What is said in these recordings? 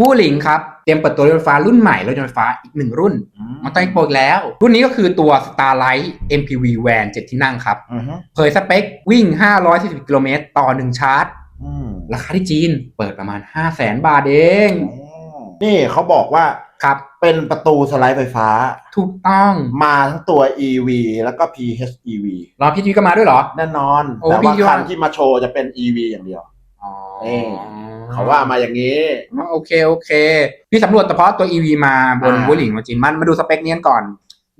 วูหลิงครับ เตรียมเปิดตัวรถไฟฟ้ารุ่นใหม่รถยนต์ไฟฟ้าอีกหนึ่งรุ่นมาตั้งโปรอีกแล้ว รุ่นนี้ก็คือตัว Starlight MPV Van 7 ที่นั่งครับอือฮึเผยสเปควิ่ง 540กิโลเมตรต่อ 1 ชาร์จอืมราคาที่จีนเปิดประมาณ 5 0 0แสนบาทเอง นี่เขาบอกว่าครับเป็นประตูสไลด์ไฟฟ้า ถูกต้องมาทั้งตัว EV แล้วก็ PHEV รอพี่จีก็มาด้วยเหรอ แน่นอนโอ้แต่พี่ว่าว่าคันที่มาโชว์จะเป็น EV อย่างเดียวอ๋อนี่ เขาว่ามาอย่างนี้อ๋อโอเคโอเค พี่สำรวจเฉพาะตัว EV มาบนอ่าวูหลิงมาจีนมันมาดูสเปคเนี้ยก่อน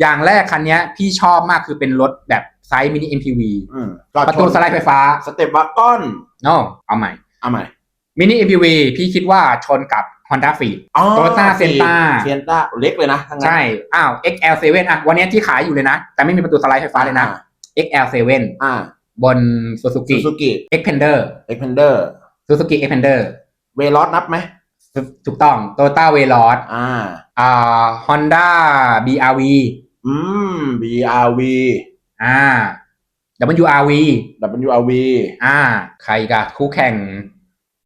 อย่างแรกคันเนี้ยพี่ชอบมากคือเป็นรถแบบไซส์มินิ MPV อืมก็ประตูสไลด์ไฟฟ้าสเต็ปวากอนโน่เอาใหม่เอาใหม่มินิ MPV พี่คิดว่าชนกับ Honda f e e d อ๋อ Toyota Sienna เซียนต้าเล็กเลยนะทั้งนั้นใช่ อ้าว XL7 อะ วันเนี้ยที่ขายอยู่เลยนะ แต่ไม่มีประตูสไลด์ไฟฟ้าเลยนะ XL7 อ่าบน ซู Suzuki ซูกิ Xpander เอ็กเพนเดอร์ Suzuki Xpander เวลอสนับไหมถูกต้อง Toyota Veloz อ่า อ่า Honda BRV อืม BRV อ่า WRV WRV อ่า ใครอีกับคู่แข่ง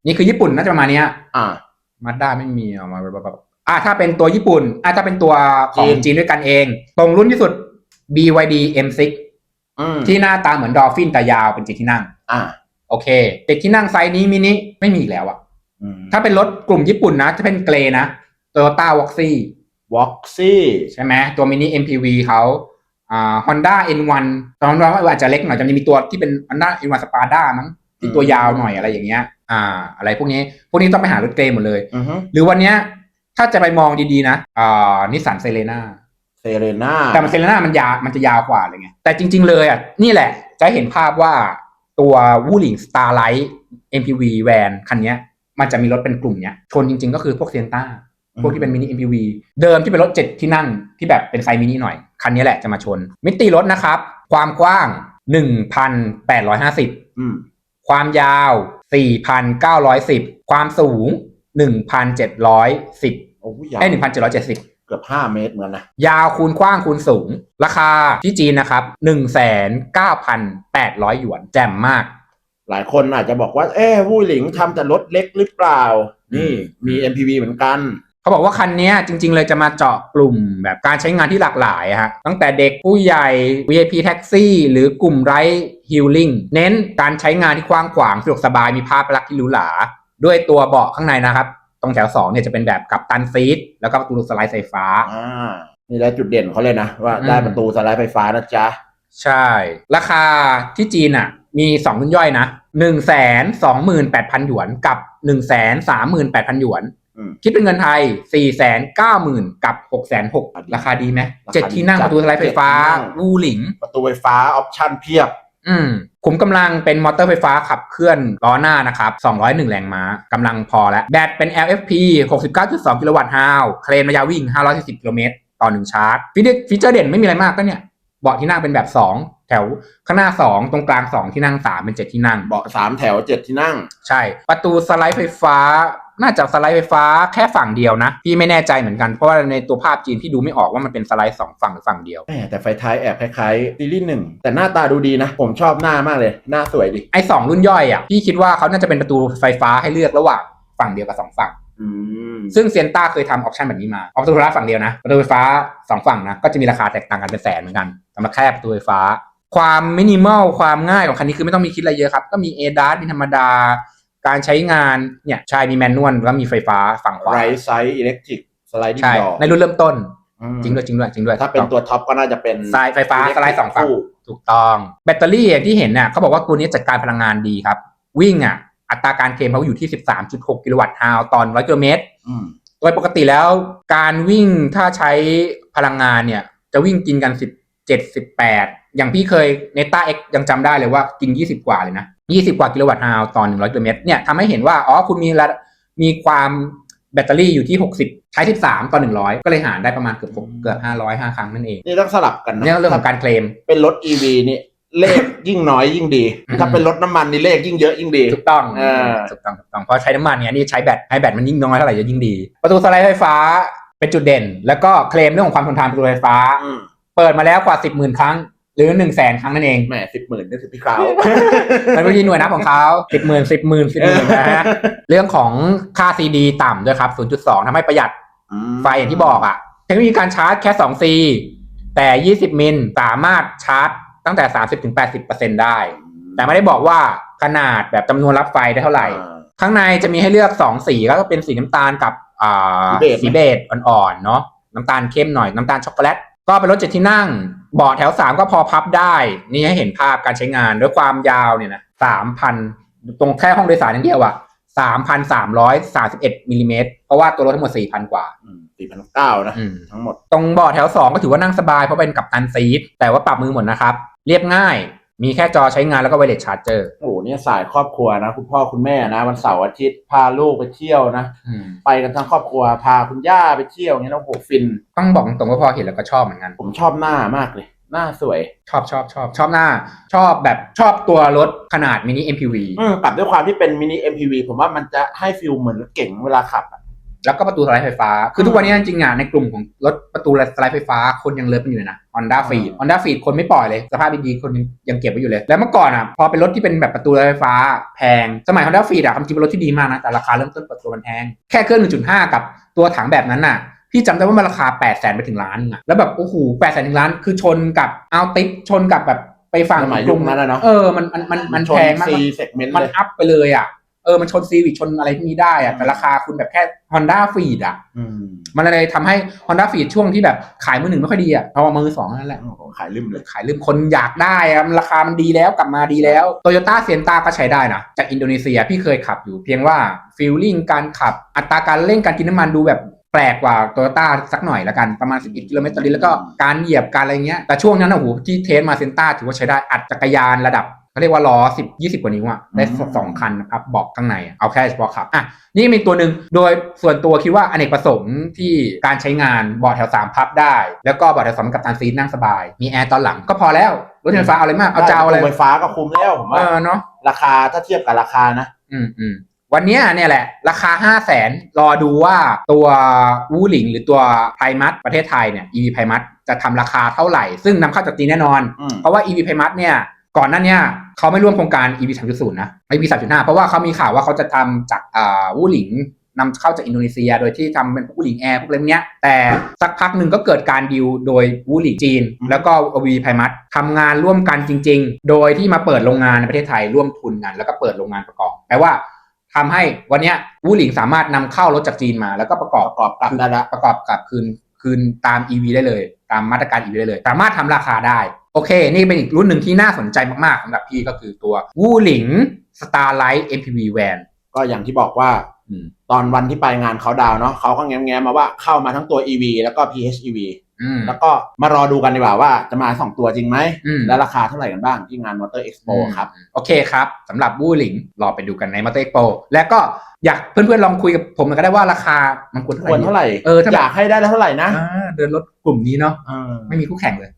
นี่คือญี่ปุ่นน่าจะประมาณเนี้ยอ่ามาด้าไม่มีเอามาแบบอ่าถ้าเป็นตัวญี่ปุ่น อ่าถ้าเป็นตัวของจีนจีนด้วยกันเอง ตรงรุ่นที่สุด BYD M6 อืมที่หน้าตาเหมือนดอลฟินแต่ยาวเป็นเจ็ดที่นั่ง อ่า โอเคเจ็ดที่นั่งไซส์นี้มินิไม่มีอีกแล้วอะอืม ถ้าเป็นรถกลุ่มญี่ปุ่นนะ จะเป็นเกรนะ Toyota w o x y วอกซี่ใช่ไหมตัวมินิ MPV เขาอ่า Honda N1 ตอนนั้นอาจจะเล็กหน่อยจะมีตัวที่เป็น Honda N1 Spada มั้งที่ตัวยาวหน่อยอะไรอย่างเงี้ย อ่า อะไรพวกนี้ พวกนี้ต้องไปหารถเกรหมดเลยอือฮึหรือวันเนี้ย ถ้าจะไปมองดีๆนะอ่านิสสันเซเลนาเซเรน่าแต่มันเซเลนามันยาวมันจะยาวกว่าเลยไงแต่จริง ๆ เลยอะนี่แหละ จะเห็นภาพว่าตัววูหลิงสตาร์ไลท์ MPV แวนคันเนี้ย มันจะมีรถเป็นกลุ่มเนี้ยชนจริง ๆ ก็คือพวกเซียนต้าพวกที่เป็นมินิ MPV เดิมที่เป็นรถ7ที่นั่งที่แบบเป็นไซส์มินิหน่อย คันนี้แหละจะมาชน มิติรถนะครับ ความกว้าง 1,850อืมความยาว 4,910 ความสูง 1,710โอ้ยาวไอ้1,770เกือบห้าเมตรเหมือนกันนะ ยาวคูณกว้างคูณสูง ราคาที่จีนนะครับ19,800หยวน แจ่มมาก หลายคนอาจจะบอกว่า เอ๊ะวู้หลิงทำแต่รถเล็กหรือเปล่า นี่มี MPV เหมือนกัน เขาบอกว่าคันเนี้ยจริง ๆ เลยจะมาเจาะกลุ่มแบบการใช้งานที่หลากหลายอะฮะตั้งแต่เด็กผู้ใหญ่ VIP แท็กซี่ หรือกลุ่มไร้ฮิลลิ่งเน้นการใช้งานที่กว้างขวางสะดวกสบายมีภาพลักษณ์ที่หรูหราด้วยตัวเบาะข้างในนะครับ ตรงแถว2เนี่ยจะเป็นแบบกับตันซีทแล้วก็ประตูสไลด์ไฟฟ้าอ่านี่ได้จุดเด่นเขาเลยนะว่าอืมได้ประตูสไลด์ไฟฟ้านะจ๊ะใช่ ราคาที่จีนอะ มี2รุ่นย่อยนะ1 2 8 0 0 0หยวนกับ1 3 8 0 0 0หยวน อืม คิดเป็นเงินไทย4 9 0 0 0 0กับ6 6 0 0 0ราคาดีไหมราคาดีเจ็ดที่นั่งจัปดระตูสไลด์ไฟฟ้าเจ็ดที่นั่งวูหลิง ประตูไฟฟ้าออปชั่นเพียบ อืมขุมกำลังเป็นมอเตอร์ไฟฟ้าขับเคลื่อนล้อหน้านะครับ 201 แรงม้ากำลังพอแล้ว แบตเป็น LFP 69.2 กิโลวัตต์ฮาวเคลมระยะวิ่ง 540 กิโลเมตรต่อ 1 ชาร์จฟีเจอร์ฟีเจอร์เด่นไม่มีอะไรมากก็เนี่ย เบาะที่นั่งเป็นแบบ 2 แถวข้างหน้า2ตรงกลาง2ที่นั่ง3เป็น7ที่นั่ง เบาะสามแถวเจ็ดที่นั่ง ใช่ ประตูสไลด์ไฟฟ้า น่าจะสไลด์ไฟฟ้าแค่ฝั่งเดียวนะ พี่ไม่แน่ใจเหมือนกันเพราะว่าในตัวภาพจีนพี่ดูไม่ออกว่ามันเป็นสไลด์สองฝั่งหรือฝั่งเดียว แหมแต่ไฟท้ายแอบคล้ายๆซีรีส์หนึ่งแต่หน้าตาดูดีนะ ผมชอบหน้ามากเลย หน้าสวยดิไอ้สองรุ่นย่อยอะพี่คิดว่าเขาน่าจะเป็นประตูไฟฟ้าให้เลือกระหว่างฝั่งเดียวกับสองฝั่งอืมซึ่งเซียนต้าเคยทำออปชันแบบนี้มาเอาประตูไฟฟ้าฝั่งเดียวนะประตูไฟฟ้าสองฝั่งนะก็จะมีราคาแตกต่างกันเป็นแสนเหมือนกันสำหรับแค่ประตูไฟฟ้า ความมินิมอลความง่ายของคันนี้คือไม่ต้องมีคิดอะไรเยอะครับ ก็มีเอดามีธรรมดา การใช้งานเนี่ยใช่มีแมนนวลแล้วมีไฟฟ้าฝั่งขวาไรไซส์อิเล็กทริกสไลดิ้งใช่ดอในรุ่นเริ่มต้นอืมจริงด้วยจริงด้วยจริงด้วยถ้าเป็นตัวท็อปก็น่าจะเป็นสายไฟฟ้าสไลด์สองฝั่งคู่ถูกต้อง แบตเตอรี่อย่างที่เห็นเนี่ยเขาบอกว่าตัวนี้จัดการพลังงานดีครับ วิ่งอะอัตราการเคลมเขาอยู่ที่ 13.6 กิโลวัตต์ฮาวต่อ100กิโลเมตรอืมโดยปกติแล้วการวิ่งถ้าใช้พลังงานเนี่ยจะวิ่งกินกัน 17 18อย่างพี่เคยเนต้าเอ็กยังจำได้เลยว่ากิน20กว่าเลยนะ20กว่ากิโลวัตต์ฮาวต่อ100กิโลเมตรเนี่ยทำให้เห็นว่าอ๋อคุณมีระมีความแบตเตอรี่อยู่ที่ 60 ใช้ 13 ต่อ 100 ก็เลยหารได้ประมาณเกือบ6เกือบ500 5 ครั้งนั่นเอง นี่ต้องสลับกันนะเนี่ยเรื่องของการเคลม เป็นรถ EV นี่เลขยิ่งน้อยยิ่งดีอืมถ้าเป็นรถน้ำมันนี่เลขยิ่งเยอะยิ่งดี ถูกต้องเออถูกต้องถูกต้องเพราะใช้น้ำมันเนี่ยนี่ใช้แบตให้แบตมันยิ่งน้อยเท่าไหร่จะยิ่งดี ประตูสไลด์ไฟฟ้าเป็นจุดเด่น แล้วก็เคลมเรื่องของความทนทานประตูไฟฟ้าอืม เปิดมาแล้วกว่า10 0,000ครั้ง หรือหนึ่งแสนครั้งนั่นเอง แหมสิบหมื่นนึกถึงพี่คราวมันเป็นที่หน่วยนับของเขาสิบหมื่นสิบหมื่นสิบหมื่นนะฮะเรื่องของค่าซีดีต่ำด้วยครับ 0.2ทำให้ประหยัดไฟอย่างที่บอกอะ่ะ เทคโนโลยีการชาร์จแค่ 2C แต่ 20 มิลสามารถชาร์จตั้งแต่ 30-80%ได้ แต่ไม่ได้บอกว่าขนาดแบบจำนวนรับไฟได้เท่าไหร่ ข้างในจะมีให้เลือก 2 สีก็เป็นสีน้ำตาลกับอ่าสีเบจสีเบจอ่อนๆเนาะน้ำตาลเข้มหน่อยน้ำตาลช็อกโกแลต ก็เป็นรถเจ็ดที่นั่งเบาะแถว3ก็พอพับได้ นี่ให้เห็นภาพการใช้งานด้วยความยาวเนี่ยนะ3,000ตรงแค่ห้องโดยสารอย่างเดียวอะ3,331มิลลิเมตรเพราะว่าตัวรถทั้งหมด4,000กว่าสี่พันเก้านะอืมทั้งหมด ตรงเบาะแถว2ก็ถือว่านั่งสบายเพราะเป็นกับตันซีทแต่ว่าปรับมือหมดนะครับ เรียบง่าย มีแค่จอใช้งานแล้วก็ไวเลสชาร์จเจอร์โอ้โหเนี่ยสายครอบครัวนะคุณพ่อคุณแม่นะวันเสาร์อาทิตย์พาลูกไปเที่ยวนะ ไปกันทั้งครอบครัวพาคุณย่าไปเที่ยวเงี้ยแล้วโอ้โหฟิน ต้องบอกตรงๆว่าพอเห็นแล้วก็ชอบเหมือนกัน ผมชอบหน้ามากเลย หน้าสวย ชอบชอบชอบชอบหน้า ชอบแบบชอบตัวรถขนาดมินิ MPV อืมกลับด้วยความที่เป็นมินิ MPV ผมว่ามันจะให้ฟิลเหมือนรถเก๋งเวลาขับอะ แล้วก็ประตูสไลด์ไฟฟ้า คือทุกวันนี้จริงๆอะในกลุ่มของรถประตูสไลด์ไฟฟ้าคนยังเลิฟกันอยู่เลยนะ Honda f e e d Honda f e e d คนไม่ปล่อยเลย สภาพดีๆคนยังยังเก็บไว้อยู่เลย แล้วเมื่อก่อนอะพอเป็นรถที่เป็นแบบประตูสไลด์ไฟฟ้าแพง สมัย Honda f e e d อะความจริงเป็นรถที่ดีมากนะแต่ราคาเริ่มต้นเปิดตัวมันแพงแค่เครื่อง 1.5 กับตัวถังแบบนั้นน่ะพี่จำได้ว่ามันราคา8 0 0 0 0ไปถึงล้านนึงอะแล้วแบบโอ้โห8 0 0 0 0ถึงล้านคือชนกับเอาติปชนกับแบบไปฝั่งสมัยกยุรุคงนั้นนะเนาะเออมันมันมันมันชนแพงมากซีเซกเมนต์มันเลยอัพไปเลยอะเออมันชนซีวิ c ชนอะไรพวกนี้ได้อะแต่ราคาคุณแบบแค่ Honda f e e d อะอืมมันเลยทำให้ Honda f e e d ช่วงที่แบบขายมือหนึ่งไม่ค่อยดีอะเพราะว่ามือสองนั่นแหละโอ้โหขายลืมเลยขายลืมคนอยากได้อะราคามันดีแล้วกลับมาดีแล้ว Toyota s i e n t a ก็ใช้ได้นะ จากอินโดนีเซียพี่เคยขับอยู่เพียงว่าฟีลลิ่งการขับอัตราการเร่งการกินน้ำมันดูแบบแปลกกว่า Toyota สักหน่อยละกันประมาณ 11 กิโลเมตรต่อลิตรแล้วก็การเหยียบการอะไรเงี้ยแต่ช่วงนั้นนะโอ้โหที่เทสมาเซนต้าถือว่าใช้ได้อัดจักรยานระดับ เขาเรียกว่าล้อ10 20กว่านิ้วอะได้สองคันนะครับเบอกข้างในอะเอาแค่เฉพาะขับอะนี่มีตัวหนึ่งโดยส่วนตัวคิดว่าอเนกประสงค์ที่การใช้งานเบาะแถว3พับได้ แล้วก็เบาะแถวสองกับตันซีทนั่งสบาย มีแอร์ตอนหลังก็พอแล้วรถไฟฟ้าเอาอะไรมากเอาเจ้าอะไรไฟฟ้าก็คุ้มแล้วผมเอว่าอเนาะราคาถ้าเทียบกับราคานะ อืมอืมวันเนี้ยเนี่ยแหละ ราคา 5 0 0แสนรอดูว่าตัววูหลิง หรือตัวไพมัสประเทศไทยเนี่ย EV ไพมัสจะทำราคาเท่าไหร่ ซึ่งนำเข้าจากจีนแน่นอนอืมเพราะว่า EV ไพมัสเนี่ย ก่อนหน้าเนี้ยเขาไม่ร่วมโครงการ EV 3.0 นะ EV 3.5 เพราะว่าเขามีข่าวว่าเขาจะทำจากอ่าวูหลิงนำเข้าจากอินโดนีเซีย โดยที่ทำเป็นวูหลิงแอร์พวกอะไรพวกเนี้ย แต่สักพักหนึ่งก็เกิดการดีลโดยวูหลิงจีนอืมแล้วก็ EV ไพมัสทำงานร่วมกันจริง ๆ โดยที่มาเปิดโรงงานในประเทศไทยร่วมทุนกัน แล้วก็เปิดโรงงานประกอบแปลว่าทำให้วันเนี้ยวูหลิงสามารถนำเข้ารถจากจีนมา แล้วก็ประกอบประกอบกับได้ละประกอบกับคืน คืนตาม EV ได้เลย ตามมาตรการ EV ได้เลย สามารถทำราคาได้ โอเค นี่เป็นอีกรุ่นหนึ่งที่น่าสนใจมากๆสำหรับพี่ก็คือตัววูหลิง Starlight MPV Van ก็อย่างที่บอกว่าอืมตอนวันที่ไปงานเขาดาวน์เนาะเขาก็แง้มๆมาว่าเข้ามาทั้งตัว EV แล้วก็ PHEV อืม แล้วก็มารอดูกันดีกว่าว่าจะมาสองตัวจริงไหม อืม และราคาเท่าไหร่กันบ้างที่งาน Motor Expo ครับ โอเคครับสำหรับวูหลิงรอไปดูกันในมาเตอร์เอ็กโปและก็อยากเพื่อนๆลองคุยกับผมก็ได้ว่าราคามันควรเท่าไหควรร่เท่าไหร่ เออถ้าแบบอยากให้ได้เท่าไหร่นะอ่าเดินรถกลุ่มนี้เนาะ เออ ไม่มีคู่แข่งเลยจริง